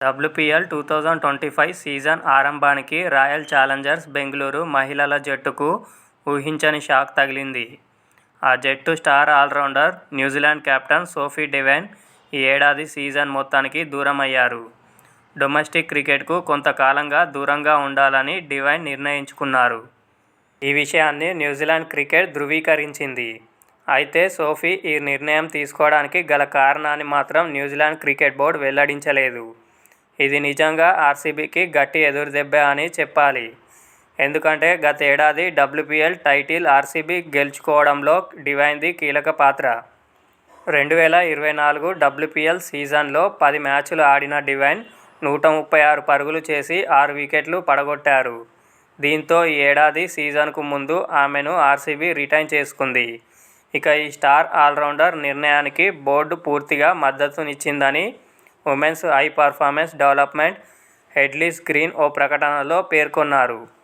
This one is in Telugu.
WPL two thousand twenty five season ఆరంభానికి royal challengers Bengaluru మహిళల జట్టుకు ఊహించని షాక్ తగిలింది. ఆ జట్టు star allrounder New Zealand captain Sophie Devine ఈ ఏడాది సీజన్ మొత్తానికి దూరమయ్యారు. డొమెస్టిక్ క్రికెట్కు కొంతకాలంగా దూరంగా ఉండాలని డివైన్ నిర్ణయించుకున్నారు. ఈ విషయాన్ని న్యూజిలాండ్ క్రికెట్ ధృవీకరించింది. అయితే సోఫీ ఈ నిర్ణయం తీసుకోవడానికి గల కారణాన్ని మాత్రం న్యూజిలాండ్ క్రికెట్ బోర్డు వెల్లడించలేదు. ఇది నిజంగా ఆర్సీబీకి గట్టి ఎదురుదెబ్బ అని చెప్పాలి. ఎందుకంటే గతేడాది డబ్ల్యూపీఎల్ టైటిల్ ఆర్సీబీ గెలుచుకోవడంలో డివైన్ది కీలక పాత్ర. రెండు వేల ఇరవై నాలుగు డబ్ల్యూపీఎల్ సీజన్లో పది మ్యాచ్లు ఆడిన డివైన్ నూట ముప్పై ఆరు పరుగులు చేసి ఆరు వికెట్లు పడగొట్టారు. దీంతో ఈ ఏడాది సీజన్కు ముందు ఆమెను ఆర్సీబీ రిటైన్ చేసుకుంది. ఇక ఈ స్టార్ ఆల్రౌండర్ నిర్ణయానికి బోర్డు పూర్తిగా మద్దతునిచ్చిందని women's high performance development head Liz Green ఓ ప్రకటనలో పేర్కొన్నారు.